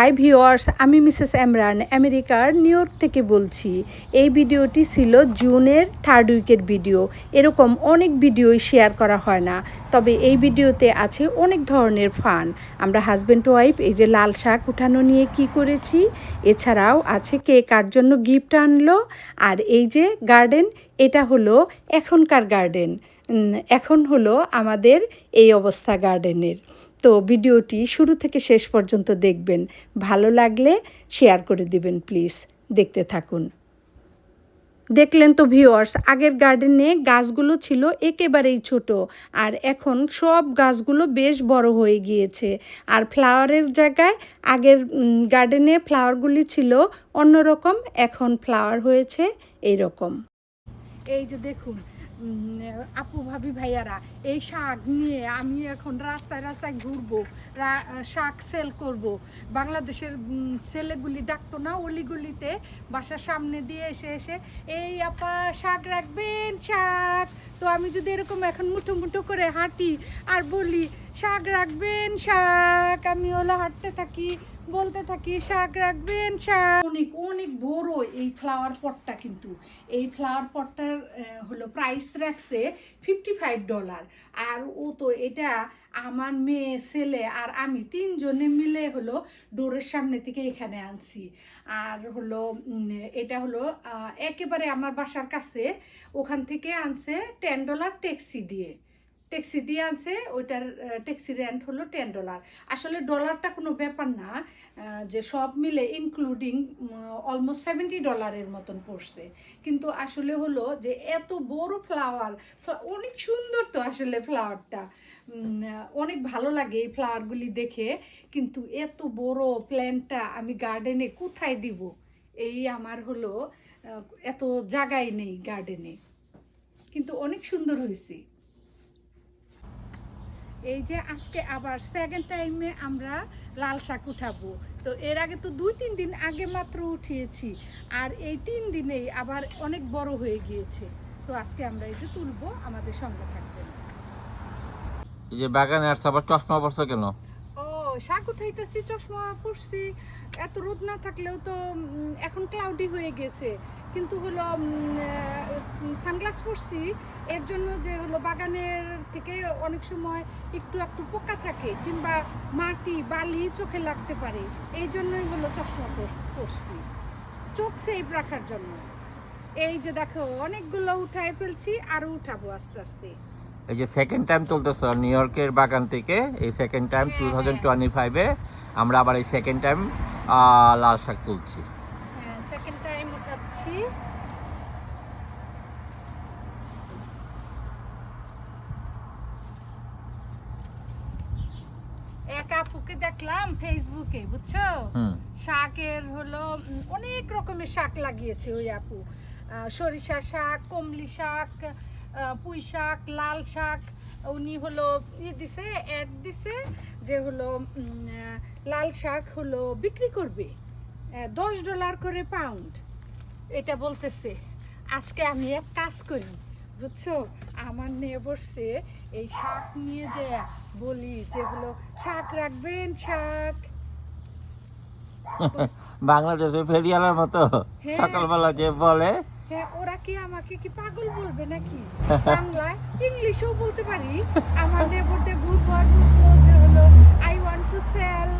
High viewers আমি Mrs Emran আমেরিকার New York থেকে বলছি। এই ভিডিওটি ছিল জুনের থার্ড উইকের ভিডিও এরকম অনেক ভিডিওই শেয়ার করা হয় না। তবে এই ভিডিওতে আছে অনেক ধরনের ফান আমরা হাজব্যান্ড ওয়াইফ এই যে লাল শাক উঠানো নিয়ে কি করেছি? এছাড়াও আছে কে কার জন্য গিফট আনলো? আর এই যে গার্ডেন এটা হলো এখনকার গার্ডেন এখন হলো আমাদের এই অবস্থা গার্ডেনের তো ভিডিওটি শুরু থেকে শেষ পর্যন্ত দেখবেন। ভালো লাগলে শেয়ার করে দিবেন প্লিজ। দেখতে থাকুন। দেখলেন তো ভিউয়ার্স, আগের গার্ডেনে গাছগুলো ছিল একেবারেই ছোট আর এখন সব গাছগুলো বেশ বড় হয়ে গিয়েছে। আর ফ্লাওয়ারের জায়গায় আগের গার্ডেনে ফ্লাওয়ারগুলি ছিল অন্যরকম, এখন ফ্লাওয়ার হয়েছে এইরকম। এই যে দেখুন আপু, ভাবি, ভাইয়ারা, এই শাক নিয়ে আমি এখন রাস্তায় রাস্তায় ঘুরবো শাক সেল করব। বাংলাদেশের ছেলেগুলি ডাকতো না, অলিগুলিতে, বাসার সামনে দিয়ে এসে এসে, এই আপা, শাক রাখবেন, শাক? তো আমি যদি এরকম এখন মুঠো মুঠো করে হাঁটি আর বলি শাক রাখবেন, শাক। আমি ওলা হাঁটতে থাকি, বলতে থাকি, শাক রাখবেন, শাক। অনেক অনেক বড় এই ফ্লাওয়ার পটটা কিন্তু। এই ফ্লাওয়ার পটটার হলো প্রাইস রাখছে ফিফটি ফাইভ ডলার আর ও তো এটা আমার মেয়ে, ছেলে আর আমি তিনজনে মিলে হলো ডোরের সামনে থেকে এখানে আনছি। আর হলো এটা হলো একেবারে আমার বাসার কাছে। ওখান থেকে আনছে টেন ডলার ট্যাক্সি দিয়ে। ট্যাক্সি দিয়ে আনছে ওইটার ট্যাক্সি রেন্ট হলো টেন ডলার আসলে ডলারটা কোনো ব্যাপার না যে সব মিলে ইনক্লুডিং অলমোস্ট সেভেন্টি ডলারের মতন পড়ছে। কিন্তু আসলে হলো যে এত বড় ফ্লাওয়ার অনেক সুন্দর তো আসলে ফ্লাওয়ারটা অনেক ভালো লাগে এই ফ্লাওয়ারগুলি দেখে, কিন্তু এত বড় প্ল্যান্টটা আমি গার্ডেনে কোথায় দিব? এই আমার হলো এত জায়গায় নেই গার্ডেনে কিন্তু অনেক সুন্দর হয়েছে। এই যে আজকে আবার সেকেন্ড টাইমে আমরা লাল শাক উঠাবো। তো এর আগে তো দুই, তিন দিন আগে মাত্র উঠিয়েছি, আর এই তিন দিনেই আবার অনেক বড় হয়ে গিয়েছে। তো আজকে আমরা এই যে তুলবো, আমাদের সঙ্গে থাকবেন। এই যে বাগানে আর সবার চশমা পড়ছে কেন? শাক উঠাইতেছি, চশমা পরছি। এত রোদ না থাকলেও তো এখন ক্লাউডি হয়ে গেছে। কিন্তু হলো সানগ্লাস পরছি। এর জন্য যে হলো বাগানের থেকে অনেক সময় একটু একটু পোকা থাকে কিংবা মাটি, বালি চোখে লাগতে পারে। এই জন্যই হলো চশমা পর- পরছি। চোখ সেভ রাখার জন্য। এই যে দেখো, অনেকগুলো উঠায় ফেলছি, আরও উঠাবো আস্তে আস্তে। এই যে সেকেন্ড টাইম চলতেছে নিউ ইয়র্কের বাগান থেকে এই second time two thousand twenty ফাইভে আমরা আবার এই সেকেন্ড টাইম লাল শাক তুলছি। সেকেন্ড টাইম উঠাচ্ছি। এক আপুকে দেখলাম ফেসবুকে বুঝছ? শাকের হলো অনেক রকমের শাক লাগিয়েছে ওই আপু। সরিষা শাক কমলি শাক পুঁই শাক লাল শাক উনি হলো ই দিছে অ্যাড দিছে যে হলো লাল শাক হলো বিক্রি করবে দশ ডলার করে পাউন্ড এটা বলতেছে আজকে আমি এক কাজ করি বুঝছ? আমার নিয়ে বসছে এই শাক নিয়ে যে বলি যেগুলো শাক রাখবেন শাক? বাংলাদেশের ফেরিয়ালার মতো হ্যাঁ। সকালবেলা যে বলে হ্যাঁ ওরা কি আমাকে কি পাগল বলবে নাকি? বাংলায় ইংলিশেও বলতে পারি। আমার নেবরদের গ্রুপ বলব যে হলো I want to sell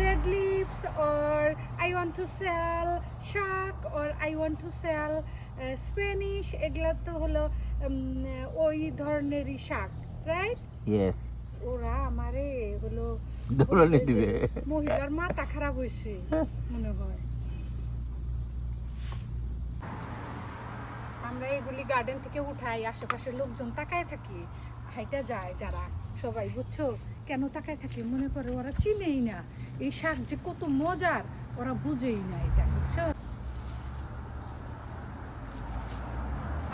red lips or I want to sell শাক or I want to sell Spanish এগুলা তো হলো ওই ধরনেরই শাক রাইট ইয়েস ওরা আমারে হলো দৌড়ানি দিবে। মহিলার মাথা খারাপ হয়েছে মনে হয়। আমরা এগুলি গার্ডেন থেকে উঠাই, আশেপাশের লোকজন তাকায় থাকি, হাইটা যায় যারা, সবাই বুঝছ? কেন তাকায় থাকে? মনে করে ওরা চিনেই না। এই শাক যে কত মজার, ওরা বুঝেই না এটা, বুঝছ?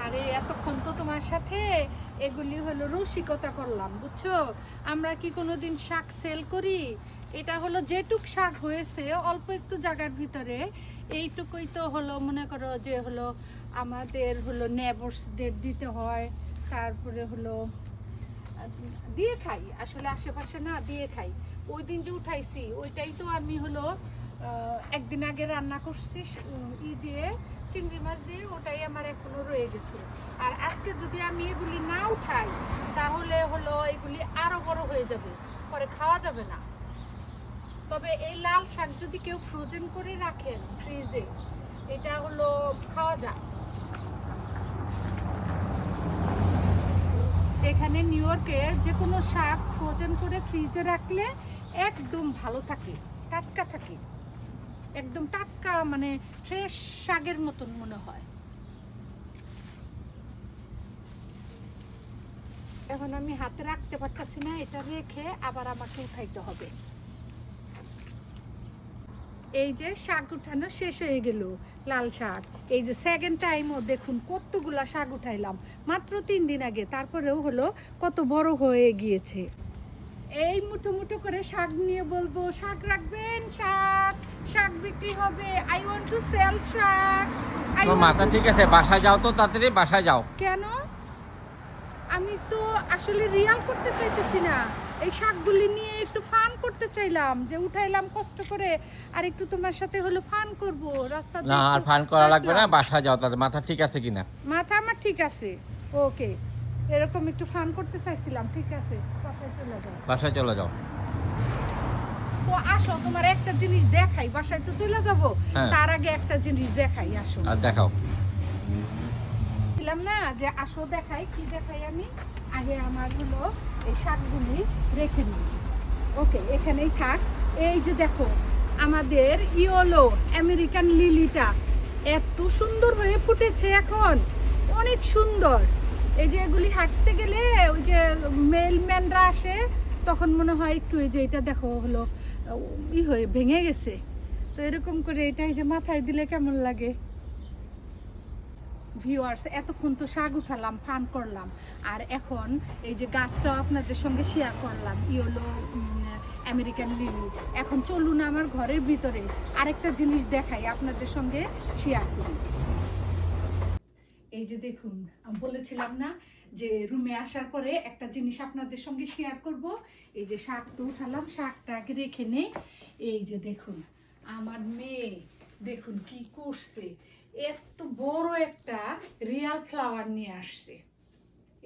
আরে, এতক্ষণ তো তোমার সাথে এগুলি হলো রসিকতা করলাম, বুঝছ? আমরা কি কোনোদিন শাক সেল করি? এটা হলো যেটুক শাক হয়েছে, অল্প একটু জায়গার ভিতরে। এইটুকুই তো হলো, মনে করো যে হলো আমাদের হলো নেবর্সদের দিতে হয়, তারপরে হলো দিয়ে খাই। আসলে আশেপাশে না, দিয়ে খাই। ওই দিন যে উঠাইছি, ওইটাই তো আমি হলো একদিন আগে রান্না করছি ই দিয়ে, চিংড়ি মাছ দিয়ে, ওটাই আমার এখনও রয়ে গেছে। আর আজকে যদি আমি এগুলি না উঠাই, তাহলে হলো এগুলি আরও বড় হয়ে যাবে, পরে খাওয়া যাবে না। তবে এই লাল শাক যদি কেউ ফ্রোজেন করে রাখেন ফ্রিজে এটা হলো খাওয়া যায় এখানে নিউ ইয়র্কে যে কোনো শাক ফ্রোজেন করে ফ্রিজে রাখলে একদম ভালো থাকে, টাটকা থাকে। একদম টাটকা মানে ফ্রেশ শাকের মতন মনে হয়। এখন আমি হাতে রাখতে পারতেছি না, এটা রেখে আবার আমাকে উঠাইতে হবে। এই যে শাক উঠানো শেষ হয়ে গেল, লাল শাক। এই যে সেকেন্ড টাইমও দেখুন কতগুলা শাক উঠাইলাম। মাত্র তিন দিন আগে, তারপরেও হলো কত বড় হয়ে গিয়েছে। এই মুঠো মুঠো করে শাক নিয়ে বলব শাক রাখবেন শাক শাক বিক্রি হবে। আই ওয়ান্ট টু সেল শাক। তোর মাথা ঠিক আছে বাসায় যাও তো তাড়াতাড়ি বাসায় যাও। কেন? আমি তো আসলে রিয়াল করতে চাইতেছি না। এই শাকগুলি নিয়ে একটু ফান করতে চাইলাম যে উঠাইলাম কষ্ট করে আর একটু তোমার সাথে হলো ফান করব। রাস্তা না আর ফান করা লাগবে না বাসা যাও তাদের মাথা ঠিক আছে কিনা? মাথা আমার ঠিক আছে। ওকে এরকম একটু ফান করতে চাইছিলাম ঠিক আছে। বাসায় চলে যাও। বাসায় চলে যাও। তো আসো তোমার একটা জিনিস দেখাই বাসায় তো চলে যাব। হ্যাঁ। তার আগে একটা জিনিস দেখাই আসো। আর দেখাও। ছিলাম না যে আসো দেখাই কি দেখাই আমি? আগে আমার হলো এই শাকগুলি রেখে নিই ওকে এখানেই থাক। এই যে দেখো আমাদের ইওলো আমেরিকান লিলিটা এত সুন্দর হয়ে ফুটেছে এখন। অনেক সুন্দর। এই যে এগুলি হাঁটতে গেলে ওই যে মেলম্যানরা আসে, তখন মনে হয় একটু এই যে এটা দেখো হলো ই হয়ে ভেঙে গেছে। তো এরকম করে এটা এই যে মাথায় দিলে কেমন লাগে? ভিউয়ার্স এতক্ষণ তো শাক উঠালাম, ফান করলাম। আর এখন এই যে গাছটাও আপনাদের সঙ্গে শেয়ার করলাম, ইয়েলো আমেরিকান লিলি এখন চলুন আমার ঘরের ভিতরে আরেকটা জিনিস দেখাই, আপনাদের সঙ্গে শেয়ার করি। এই যে দেখুন বলেছিলাম না যে রুমে আসার পরে একটা জিনিস আপনাদের সঙ্গে শেয়ার করব। এই যে শাক তো উঠালাম, শাকটা আগে রেখে নেই এই যে দেখুন, আমার মেয়ে দেখুন কি করছে। এত বড় একটা রিয়াল ফ্লাওয়ার নিয়ে আসছে।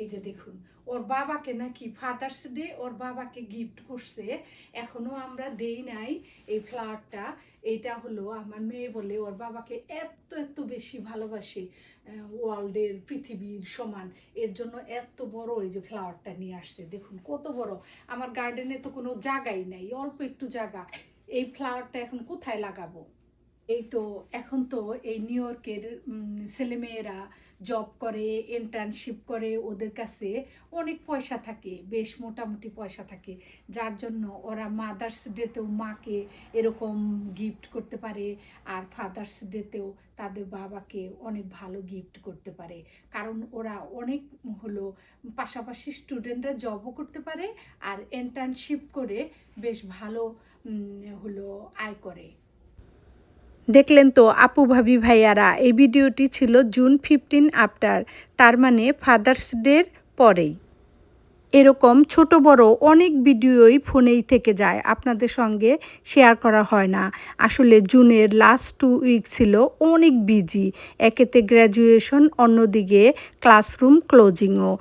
এই যে দেখুন, ওর বাবাকে নাকি ফাদার্স ডে ওর বাবাকে গিফট করছে। এখনও আমরা দেই নাই এই ফ্লাওয়ারটা এইটা হলো আমার মেয়ে বলে ওর বাবাকে এত এত বেশি ভালোবাসে ওয়ার্ল্ডের পৃথিবীর সমান। এর জন্য এত বড় এই যে ফ্লাওয়ারটা নিয়ে আসছে। দেখুন কত বড়। আমার গার্ডেনে তো কোনো জায়গাই নাই, অল্প একটু জায়গা। এই ফ্লাওয়ারটা এখন কোথায় লাগাবো? এই তো এখন তো এই নিউ ইয়র্কের ছেলেমেয়েরা জব করে ইন্টার্নশিপ করে, ওদের কাছে অনেক পয়সা থাকে, বেশ মোটামুটি পয়সা থাকে। যার জন্য ওরা মাদার্স ডেতেও মাকে এরকম গিফট করতে পারে আর ফাদার্স ডেতেও তাদের বাবাকে অনেক ভালো গিফট করতে পারে। কারণ ওরা অনেক হলো পাশাপাশি স্টুডেন্টরা জবও করতে পারে আর ইন্টার্নশিপ করে বেশ ভালো হলো আয় করে। দেখলেন তো আপু ভাবি ভাইয়ারা, এই ভিডিওটি ছিল জুন ফিফটিন আফটার তার মানে ফাদার্স ডের পরেই। এরকম ছোট বড় অনেক ভিডিওই ফোনেই থেকে যায়, আপনাদের সঙ্গে শেয়ার করা হয় না। আসলে জুনের লাস্ট টু উইক ছিল অনেক বিজি একেতে গ্র্যাজুয়েশন অন্যদিকে ক্লাসরুম ক্লোজিংও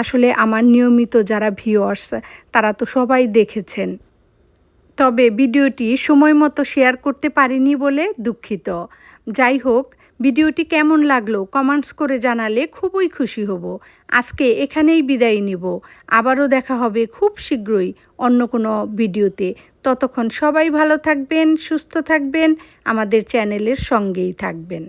আসলে আমার নিয়মিত যারা ভিউয়ার্স তারা তো সবাই দেখেছেন। তবে ভিডিওটি সময় মতো শেয়ার করতে পারিনি বলে দুঃখিত। যাই হোক, ভিডিওটি কেমন লাগল কমেন্টস করে জানালে খুবই খুশি হব। আজকে এখানেই বিদায় নিব। আবারও দেখা হবে খুব শীঘ্রই অন্য কোনো ভিডিওতে। ততক্ষণ সবাই ভালো থাকবেন, সুস্থ থাকবেন, আমাদের চ্যানেলের সঙ্গেই থাকবেন।